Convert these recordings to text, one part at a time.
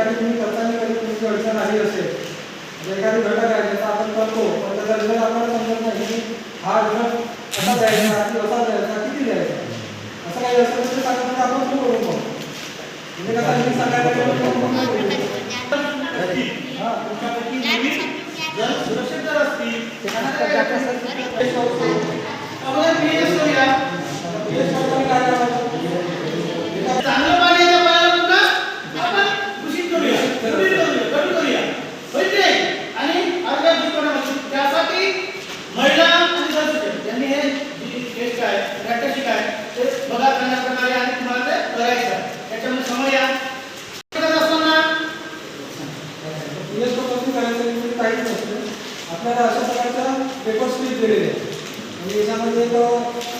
एखादी तुम्ही करताना कधी तुमची अडचण आली असेल म्हणजे एखादी घटक आहे ज्याचा आपण करतो पण त्याचा रिझल्ट आपल्याला समजत नाही की हा रिझल्ट कसा द्यायचा की कसा द्यायचा किती द्यायचा. असं काही असेल तर ते सांगितलं आपण सुरू करू मग. म्हणजे कसं मी सांगायला गेलो जर सुरक्षित जर असतील PS चं कमी करायचं म्हणजे काहीच नसतं. आपल्याला अशा प्रकारचा पेपर स्लिप दिलेले आहे म्हणजे याच्यामध्ये एक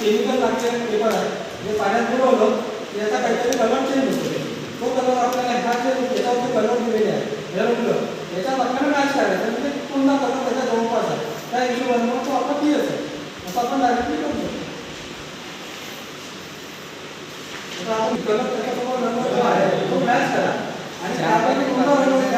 केमिकल लागते पेपर आहे. जे पाण्यात बुडवलं याचा काहीतरी कलर चेंज होतो. तो कलर आपल्याला ह्या जे याच्यावरती कलर दिलेले आहे हे रंग याच्यात आपल्याला मॅच करायचं म्हणजे पुन्हा कलर त्याच्या जवळपास आहे? त्या हिशोबाने तो आपला पी आहे असं आपण डायरेक्टली करू शकतो. कलर त्याच्यासमोर रंग जो आहे. तो मॅच करा. आणि त्यापैकी कोणता रंग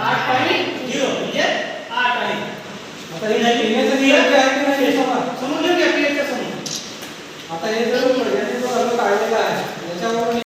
आठ झिरो म्हणजे आठ आहे आता हे पिण्याचं नियम जे आहे. हे समोर समोर घेऊन आता हे जर याचे अर्थ काढलेला आहे. याच्यावर